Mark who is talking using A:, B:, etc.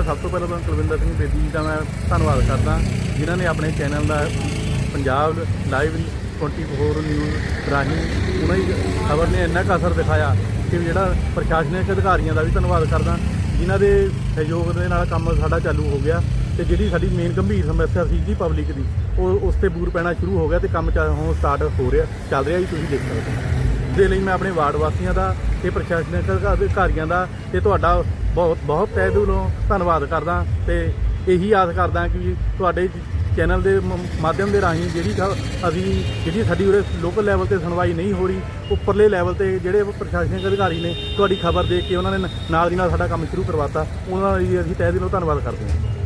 A: ਮੈਂ ਸਭ ਤੋਂ ਪਹਿਲਾਂ ਤਾਂ ਕੁਲਵਿੰਦਰ ਸਿੰਘ ਬੇਦੀ ਜੀ ਦਾ ਮੈਂ ਧੰਨਵਾਦ ਕਰਦਾ, ਜਿਨ੍ਹਾਂ ਨੇ ਆਪਣੇ ਚੈਨਲ ਦਾ ਪੰਜਾਬ ਲਾਈਵ 24 ਨਿਊਜ਼ ਰਾਹੀਂ ਉਹਨਾਂ ਦੀ ਖਬਰ ਨੇ ਇੰਨਾ ਕੁ ਅਸਰ ਦਿਖਾਇਆ ਕਿ ਜਿਹੜਾ ਪ੍ਰਸ਼ਾਸਨਿਕ ਅਧਿਕਾਰੀਆਂ ਦਾ ਵੀ ਧੰਨਵਾਦ ਕਰਦਾ, ਜਿਨ੍ਹਾਂ ਦੇ ਸਹਿਯੋਗ ਦੇ ਨਾਲ ਕੰਮ ਸਾਡਾ ਚਾਲੂ ਹੋ ਗਿਆ ਤੇ ਜਿਹੜੀ ਸਾਡੀ ਮੇਨ ਗੰਭੀਰ ਸਮੱਸਿਆ ਸੀ ਜੀ ਪਬਲਿਕ ਦੀ, ਉਹ ਉਸ ਤੇ ਬੂਰ ਪੈਣਾ ਸ਼ੁਰੂ ਹੋ ਗਿਆ ਤੇ ਕੰਮ ਚਾ ਹੁਣ ਸਟਾਰਟ ਹੋ ਰਿਹਾ, ਚੱਲ ਰਿਹਾ ਜੀ ਤੁਸੀਂ ਦੇਖ ਸਕਦੇ ਹੋ। ਦੇ ਲਈ ਮੈਂ ਆਪਣੇ ਵਾਰਡ ਵਾਸੀਆਂ ਦਾ ਤੇ ਪ੍ਰਸ਼ਾਸਨਿਕ ਅਧਿਕਾਰੀਆਂ ਦਾ ਤੇ ਤੁਹਾਡਾ ਬਹੁਤ ਬਹੁਤ ਤਹਿ ਦਿਲੋਂ ਧੰਨਵਾਦ ਕਰਦਾ ਤੇ ਇਹੀ ਆਸ ਕਰਦਾ ਕਿ ਤੁਹਾਡੇ ਚੈਨਲ ਦੇ ਮ- ਮਾਧਿਅਮ ਦੇ ਰਾਹੀਂ ਜਿਹੜੀ ਖ- ਅਸੀਂ ਜਿਹੜੀ ਸਾਡੀ ਉਰੇ ਲੋਕਲ ਲੈਵਲ ਤੇ ਸੁਣਵਾਈ ਨਹੀਂ ਹੋ ਰਹੀ, ਉੱਪਰਲੇ ਲੈਵਲ ਤੇ ਜਿਹੜੇ ਪ੍ਰਸ਼ਾਸਨਿਕ ਅਧਿਕਾਰੀ ਨੇ ਤੁਹਾਡੀ ਖਬਰ ਦੇ ਕੇ ਉਹਨਾਂ ਨੇ ਨਾਲ ਦੀ ਨਾਲ ਸਾਡਾ ਕੰਮ ਸ਼ੁਰੂ ਕਰਵਾਤਾ, ਉਹਨਾਂ ਦਾ ਜੀ ਅਸੀਂ ਤਹਿ ਦਿਲੋਂ ਧੰਨਵਾਦ ਕਰਦੇ ਹਾਂ।